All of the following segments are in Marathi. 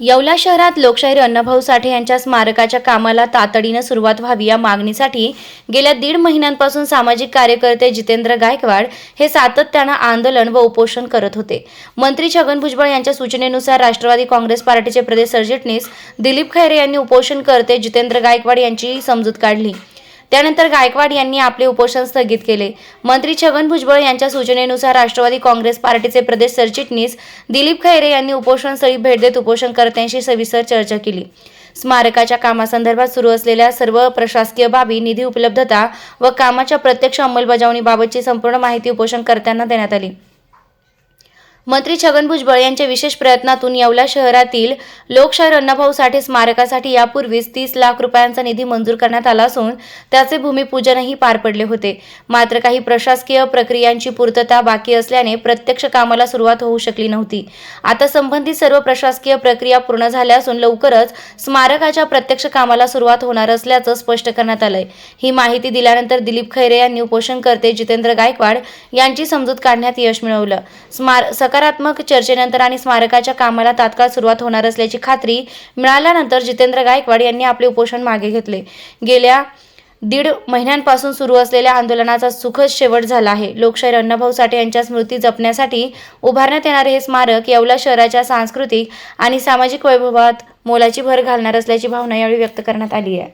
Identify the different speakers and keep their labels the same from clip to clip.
Speaker 1: येवला शहरात लोकशाहीर अण्णाभाऊ साठे यांच्या स्मारकाच्या कामाला तातडीनं सुरुवात व्हावी या मागणीसाठी गेल्या दीड महिन्यांपासून सामाजिक कार्यकर्ते जितेंद्र गायकवाड हे सातत्यानं आंदोलन व उपोषण करत होते. मंत्री छगन भुजबळ यांच्या सूचनेनुसार राष्ट्रवादी काँग्रेस पार्टीचे प्रदेश सरचिटणीस दिलीप खैरे यांनी उपोषणकर्ते जितेंद्र गायकवाड यांची समजूत काढली. त्यानंतर गायकवाड यांनी आपले उपोषण स्थगित केले. मंत्री छगन भुजबळ यांच्या सूचनेनुसार राष्ट्रवादी काँग्रेस पार्टीचे प्रदेश सरचिटणीस दिलीप खैरे यांनी उपोषणस्थळी भेट देत उपोषणकर्त्यांशी सविस्तर चर्चा केली. स्मारकाच्या कामासंदर्भात सुरू असलेल्या सर्व प्रशासकीय बाबी निधी उपलब्धता व कामाच्या प्रत्यक्ष अंमलबजावणीबाबतची संपूर्ण माहिती उपोषणकर्त्यांना देण्यात आली. मंत्री छगन भुजबळ यांच्या विशेष प्रयत्नातून येवला शहरातील लोकशाहीर अण्णाभाऊ साठे स्मारकासाठी यापूर्वीच तीस लाख रुपयांचा निधी मंजूर करण्यात आला असून त्याचे भूमिपूजनही पार पडले होते. मात्र काही प्रशासकीय प्रक्रियांची पूर्तता बाकी असल्याने प्रत्यक्ष कामाला सुरुवात होऊ शकली नव्हती. आता संबंधित सर्व प्रशासकीय प्रक्रिया पूर्ण झाल्या असून लवकरच स्मारकाच्या प्रत्यक्ष कामाला सुरुवात होणार असल्याचं स्पष्ट करण्यात आलंय. ही माहिती दिल्यानंतर दिलीप खैरे यांनी उपोषणकर्ते जितेंद्र गायकवाड यांची समजूत काढण्यात यश मिळवलं. स्मार सकारात्मक चर्चेनंतर आणि स्मारकाच्या कामाला तात्काळ सुरुवात होणार असल्याची खात्री मिळाल्यानंतर जितेंद्र गायकवाड यांनी आपले उपोषण मागे घेतले. गेल्या दीड महिन्यांपासून सुरू असलेल्या आंदोलनाचा सुखद शेवट झाला आहे. लोकशाहीर अण्णाभाऊ साठे यांच्या स्मृती जपण्यासाठी उभारण्यात येणारे हे स्मारक येवला शहराच्या सांस्कृतिक आणि सामाजिक वैभवात मोलाची भर घालणार असल्याची भावना यावेळी व्यक्त करण्यात आली आहे.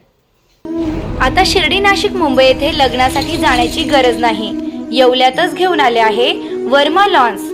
Speaker 1: आता शिर्डी नाशिक मुंबई येथे लग्नासाठी जाण्याची गरज नाही. येवल्यातच घेऊन आले आहे वर्मा लॉन्स.